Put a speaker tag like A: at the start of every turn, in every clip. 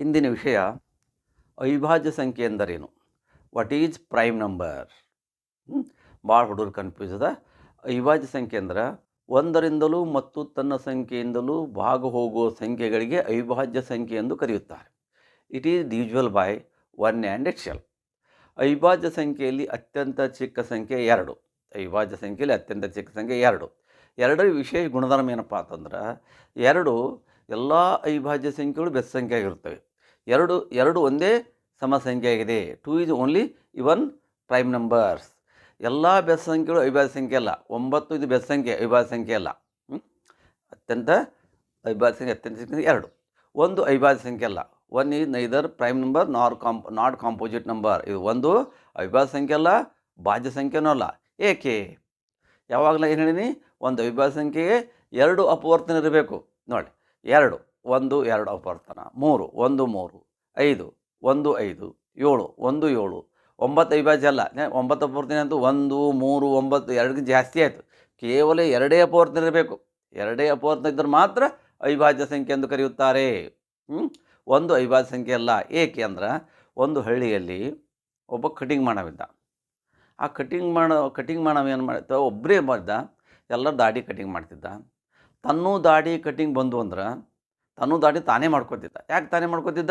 A: ಇಂದಿನ ವಿಷಯ ಅವಿಭಾಜ್ಯ ಸಂಖ್ಯೆ ಎಂದರೇನು? ವಾಟ್ ಈಸ್ ಪ್ರೈಮ್ ನಂಬರ್ ಭಾಳ ಹುಡುಗರು ಕನ್ಫ್ಯೂಸ್ ಅದ. ಅವಿಭಾಜ್ಯ ಸಂಖ್ಯೆ ಅಂದ್ರೆ ಒಂದರಿಂದಲೂ ಮತ್ತು ತನ್ನ ಸಂಖ್ಯೆಯಿಂದಲೂ ಭಾಗ ಹೋಗುವ ಸಂಖ್ಯೆಗಳಿಗೆ ಅವಿಭಾಜ್ಯ ಸಂಖ್ಯೆ ಎಂದು ಕರೆಯುತ್ತಾರೆ. It is divisible by one and itself ಅವಿಭಾಜ್ಯ ಸಂಖ್ಯೆಯಲ್ಲಿ ಅತ್ಯಂತ ಚಿಕ್ಕ ಸಂಖ್ಯೆ ಎರಡು. ಅವಿಭಾಜ್ಯ ಸಂಖ್ಯೆಯಲ್ಲಿ ಅತ್ಯಂತ ಚಿಕ್ಕ ಸಂಖ್ಯೆ ಎರಡು. ಎರಡರ ವಿಶೇಷ ಗುಣಧರ್ಮ ಏನಪ್ಪ ಅಂತಂದ್ರೆ, ಎರಡು ಎಲ್ಲ ಅವಿಭಾಜ್ಯ ಸಂಖ್ಯೆಗಳು ಬೆಸ್ ಸಂಖ್ಯೆ ಆಗಿರ್ತವೆ ಎರಡು ಎರಡು ಒಂದೇ ಸಮ ಸಂಖ್ಯೆ ಆಗಿದೆ two is only even prime numbers ಎಲ್ಲ ಬೆಸ್ ಸಂಖ್ಯೆಗಳು ಅವಿಭಾಜ್ಯ ಸಂಖ್ಯೆ ಅಲ್ಲ. ಒಂಬತ್ತು ಇದು ಬೆಸ್ ಸಂಖ್ಯೆ, ಅವಿಭಾಜ್ಯ ಸಂಖ್ಯೆ ಅಲ್ಲ? ಅತ್ಯಂತ ಅವಿಭಾಜ್ಯ ಸಂಖ್ಯೆ, ಅತ್ಯಂತ ಸಂಖ್ಯೆ ಎರಡು. ಒಂದು ಅವಿಭಾಜ್ಯ ಸಂಖ್ಯೆ ಅಲ್ಲ. One is neither prime number nor comp not composite number ಇದು ಒಂದು ಅವಿಭಾಜ್ಯ ಸಂಖ್ಯೆ ಅಲ್ಲ, ಭಾಜ್ಯ ಸಂಖ್ಯೆನೂ ಅಲ್ಲ. ಏಕೆ? ಯಾವಾಗಲೂ ಏನು ಹೇಳೀನಿ ಒಂದು ಅವಿಭಾಜ್ಯ ಸಂಖ್ಯೆಗೆ ಎರಡು ಅಪವರ್ತನ ಇರಬೇಕು. ನೋಡಿ. ಎರಡು, ಒಂದು, ಎರಡು ಅಪವರ್ತನ. ಮೂರು, ಒಂದು, ಮೂರು. ಐದು, ಒಂದು, ಐದು. ಏಳು, ಒಂದು, ಏಳು. ಒಂಬತ್ತು ಅವಿಭಾಜ್ಯ ಅಲ್ಲ. ಒಂಬತ್ತು ಅಪವರ್ತನ ಅಂತೂ ಒಂದು, ಮೂರು, ಒಂಬತ್ತು ಎರಡಕ್ಕೆ ಜಾಸ್ತಿ ಆಯಿತು. ಕೇವಲ ಎರಡೇ ಅಪವರ್ತನ ಇರಬೇಕು. ಎರಡೇ ಅಪವರ್ತನ ಇದ್ದರೆ ಮಾತ್ರ ಅವಿಭಾಜ್ಯ ಸಂಖ್ಯೆ ಎಂದು ಕರೆಯುತ್ತಾರೆ. ಒಂದು ಅವಿಭಾಜ್ಯ ಸಂಖ್ಯೆ ಅಲ್ಲ. ಏಕೆ ಅಂದ್ರೆ ಒಂದು ಹಳ್ಳಿಯಲ್ಲಿ ಒಬ್ಬ ಕಟಿಂಗ್ ಮಾಡವಿದ್ದ. ಆ ಕಟಿಂಗ್ ಮಾಡೋ, ಕಟಿಂಗ್ ಮಾಡೋವೇನು ಏನು ಮಾಡ್ತ? ಒಬ್ಬರೇ ಮಾಡಿದ. ಎಲ್ಲರೂ ದಾಡಿ ಕಟಿಂಗ್ ಮಾಡ್ತಿದ್ದ. ತನ್ನೂ ದಾಡಿ ಕಟಿಂಗ್ ಬಂದು ಅಂದ್ರೆ ತನ್ನೂ ದಾಡಿ ತಾನೇ ಮಾಡ್ಕೊತಿದ್ದ. ಯಾಕೆ ತಾನೇ ಮಾಡ್ಕೊತಿದ್ದ?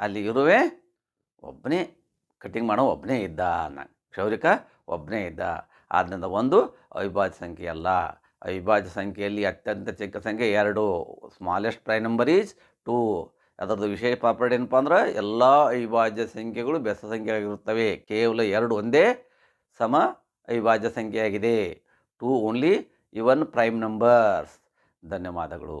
A: ಅಲ್ಲಿ ಇರುವೆ ಒಬ್ಬನೇ ಕಟಿಂಗ್ ಮಾಡೋ ಒಬ್ಬನೇ ಇದ್ದ ನಾನು ಕ್ಷೌರಿಕ ಒಬ್ಬನೇ ಇದ್ದ. ಆದ್ದರಿಂದ ಒಂದು ಅವಿಭಾಜ್ಯ ಸಂಖ್ಯೆ ಅಲ್ಲ. ಅವಿಭಾಜ್ಯ ಸಂಖ್ಯೆಯಲ್ಲಿ ಅತ್ಯಂತ ಚಿಕ್ಕ ಸಂಖ್ಯೆ ಎರಡು. Smallest prime number is two ಅದರದ್ದು ವಿಶೇಷ ಪ್ರಾಪರ್ಟಿ ಏನಪ್ಪ ಅಂದ್ರೆ ಎಲ್ಲ ಅವಿಭಾಜ್ಯ ಸಂಖ್ಯೆಗಳು ಬೆಸ ಸಂಖ್ಯೆಯಾಗಿರುತ್ತವೆ ಕೇವಲ ಎರಡು ಒಂದೇ ಸಮ ಅವಿಭಾಜ್ಯ ಸಂಖ್ಯೆಯಾಗಿದೆ. Two only even prime numbers. ಧನ್ಯವಾದಗಳು.